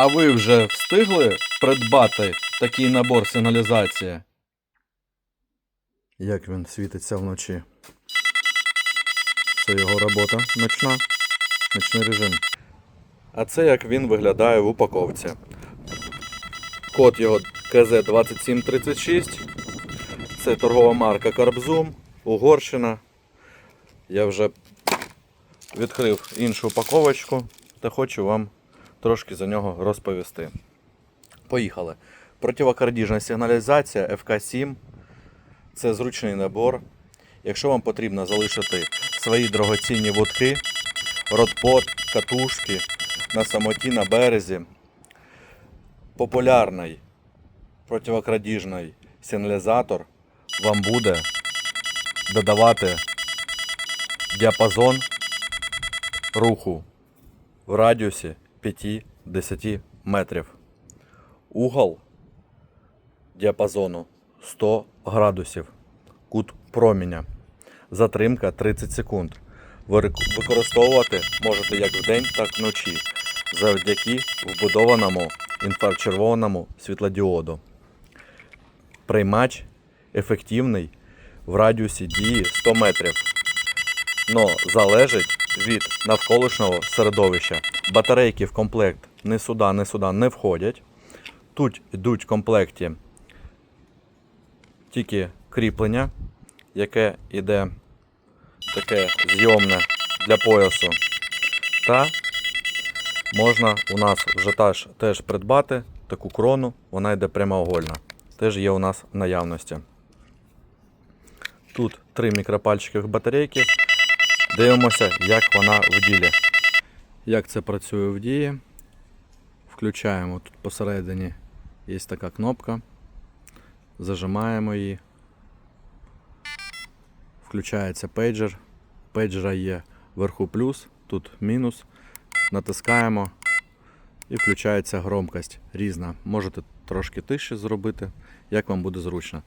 А ви вже встигли придбати такий набор сигналізації? Як він світиться вночі? Це його робота ночна, ночний режим. А це як він виглядає в упаковці. Код його КЗ2736. Це торгова марка Карбзум, Угорщина. Я вже відкрив іншу упаковочку та хочу вам трошки за нього розповісти. Поїхали. Противокардіжна сигналізація FK7. Це зручний набор. Якщо вам потрібно залишити свої дорогоцінні вудки, родпот, катушки на самоті на березі, популярний противокрадіжний сигналізатор вам буде додавати діапазон руху в радіусі 5-10 метрів. Угол діапазону 100 градусів. Кут проміня. Затримка 30 секунд. Використовувати можете як вдень, так і вночі завдяки вбудованому інфрачервоному світлодіоду. Приймач ефективний в радіусі дії 100 метрів. Но залежить від навколишнього середовища. Батарейки в комплект ні сюди, ні сюди не входять. Тут йдуть в комплекті тільки кріплення, яке йде таке зйомне для поясу. Та можна у нас вже теж, теж придбати таку крону, вона йде прямоугольна. Теж є у нас в наявності. Тут три мікропальчикових батарейки. Дивимося, як вона в ділі. Як це працює в дії. Включаємо тут посередині є така кнопка. Зажимаємо її. Включається пейджер. Пейджера є вверху плюс, тут мінус. Натискаємо і включається громкость різна. Можете трошки тише зробити, як вам буде зручно.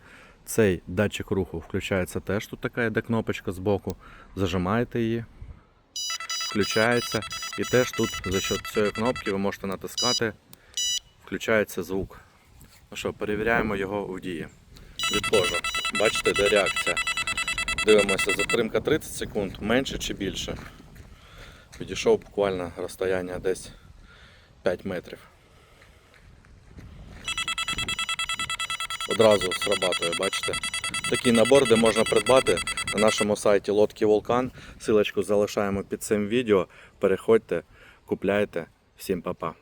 Цей датчик руху включається теж. Тут така йде кнопочка збоку. Зажимаєте її, включається. І теж тут за счет цієї кнопки ви можете натискати, включається звук. Ну що, перевіряємо його в дії. Відходжу. Бачите, де реакція. Дивимося, затримка 30 секунд, менше чи більше. Підійшов буквально розстояння десь 5 метрів. Одразу срабатує, бачите? Такий набор, де можна придбати на нашому сайті Лодки Вулкан. Силочку залишаємо під цим відео. Переходьте, купляйте. Всім па-па.